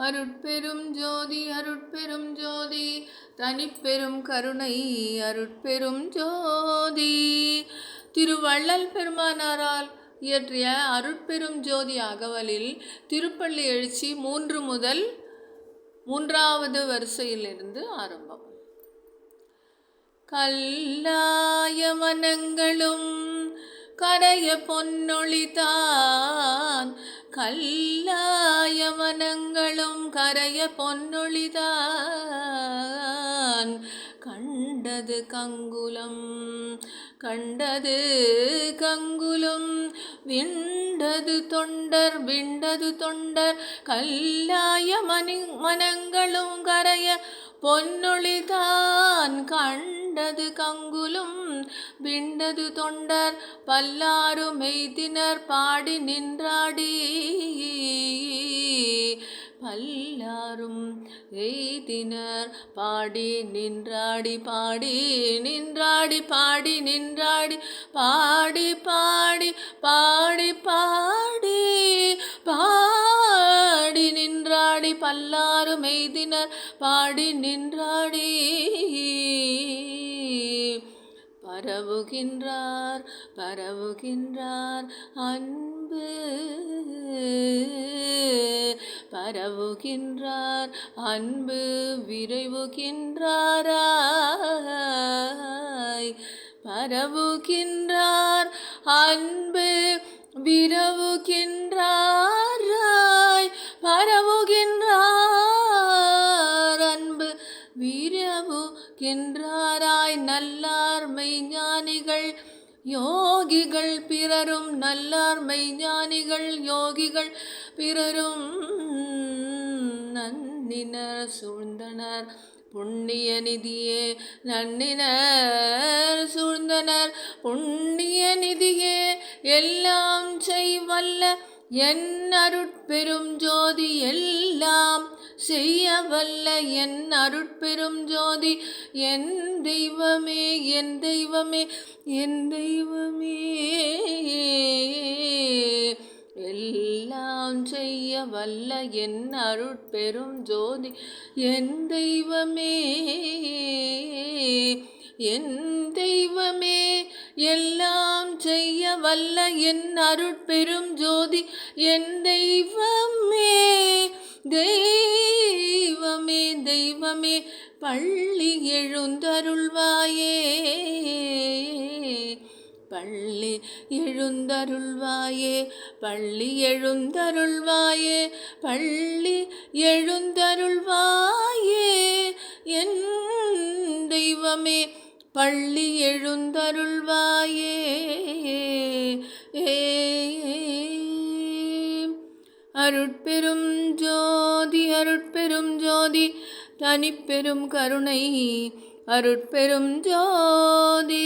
அருட்பெரும் ஜோதி அருட்பெரும் ஜோதி தனிப்பெரும் கருணை அருட்பெரும் ஜோதி. திருவள்ளல் பெருமானாரால் இயற்றிய அருட்பெரும் ஜோதி அகவலில் திருப்பள்ளி எழுச்சி மூன்று முதல் மூன்றாவது வரிசையிலிருந்து ஆரம்பம். கல்லாய மனங்களும் கரைய பொன்னொழித்தான் கல்லாயவனங்களும் கரைய பொன்னொழிதான். கண்டது கங்குலம் கண்டது கங்குலும் விண்டது தொண்டர் விண்டது தொண்டர் கல்லாய மணி மனங்களும் கரைய பொன்னொழிதான். கண்டது கங்குலும் விண்டது தொண்டர் பல்லாறு மெய்தினர் பாடி நின்றாடி. பல்லாரும் எய்தினர். பாடி நின்றாடி பாடி நின்றாடி பாடி நின்றாடி பாடி பாடி பாடி பாடி பாடி நின்றாடி பல்லாறு மெய்தினர் பாடி நின்றாடி பரவுகின்றார் பரவுகின்றார் அன்பு. பரவுகின்றார் அன்பு விரைவுகின்றாராய். பரவுகின்றார் அன்பு விரவுகின்றாராய். பரவுகின்றார் அன்பு விரவுகின்றாராய். நல்லார் மெய்ஞானிகள் யோகிகள் பிறரும் நல்லார் மெய்ஞானிகள் யோகிகள் பிறரும் நன்னினர் சூழ்ந்தனர். புண்ணிய நிதியே நன்னினர் சூழ்ந்தனர். புண்ணிய நிதியே எல்லாம் செய்வல்ல. என் அருட்பெரும் ஜோதி எல்லாம் செய்ய வல்ல என் அருட்பெரும் ஜோதி என் தெய்வமே என் தெய்வமே என் தெய்வமே. செய்ய வல்ல என் அருட்பெரும் ஜோதி என் தெய்வமே என் தெய்வமே எல்லாம் செய்ய வல்ல என் அருட்பெரும் ஜோதி என் தெய்வமே தெய்வமே தெய்வமே பள்ளி எழுந்தருள்வாயே பள்ளி எழுந்தருள்வாயே பள்ளி எழுந்தருள்வாயே பள்ளி எழுந்தருள்வாயே. என் தெய்வமே பள்ளி எழுந்தருள்வாயே. அருட்பெரும் ஜோதி அருட்பெரும் ஜோதி தனிப்பெரும் கருணை அருட்பெரும் ஜோதி.